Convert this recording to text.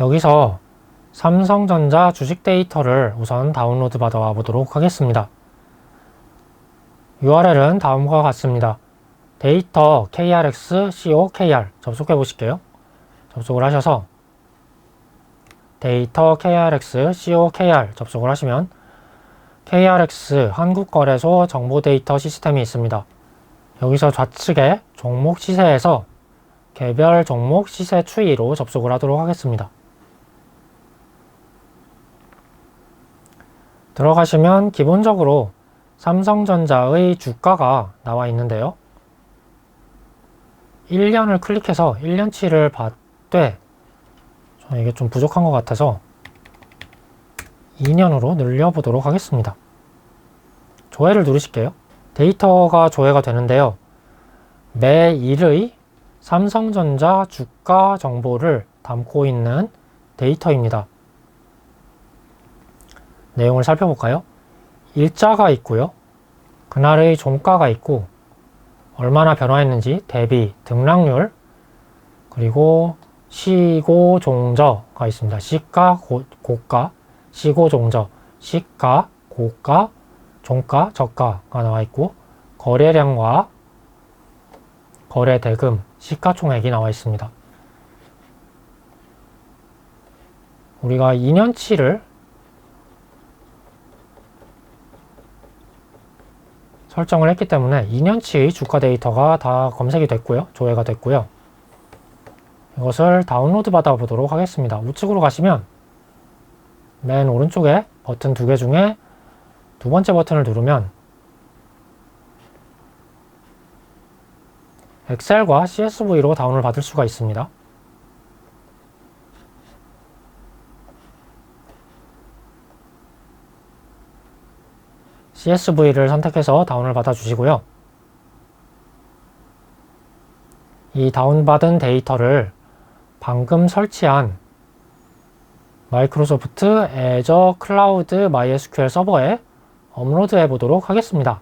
여기서 삼성전자 주식 데이터를 우선 다운로드 받아와 보도록 하겠습니다. URL은 다음과 같습니다. 데이터 krx co.kr 접속해 보실게요. 접속을 하셔서 데이터 krx co.kr 접속을 하시면 KRX 한국거래소 정보 데이터 시스템이 있습니다. 여기서 좌측에 종목 시세에서 개별 종목 시세 추이로 접속을 하도록 하겠습니다. 들어가시면 기본적으로 삼성전자의 주가가 나와 있는데요. 1년을 클릭해서 1년치를 봤되 이게 좀 부족한 것 같아서 2년으로 늘려보도록 하겠습니다. 조회를 누르실게요. 데이터가 조회가 되는데요. 매일의 삼성전자 주가 정보를 담고 있는 데이터입니다. 내용을 살펴볼까요? 일자가 있고요. 그날의 종가가 있고 얼마나 변화했는지 대비 등락률 그리고 시고 종저가 있습니다. 시가 고, 고가 시고 종저 시가 고가 종가 저가가 나와 있고 거래량과 거래 대금 시가총액이 나와 있습니다. 우리가 2년치를 설정을 했기 때문에 2년치 주가 데이터가 다 검색이 됐고요. 조회가 됐고요. 이것을 다운로드 받아 보도록 하겠습니다. 우측으로 가시면 맨 오른쪽에 버튼 두 개 중에 두 번째 버튼을 누르면 엑셀과 CSV로 다운을 받을 수가 있습니다. CSV를 선택해서 다운을 받아 주시고요. 이 다운받은 데이터를 방금 설치한 마이크로소프트 애저 클라우드 MySQL 서버에 업로드해 보도록 하겠습니다.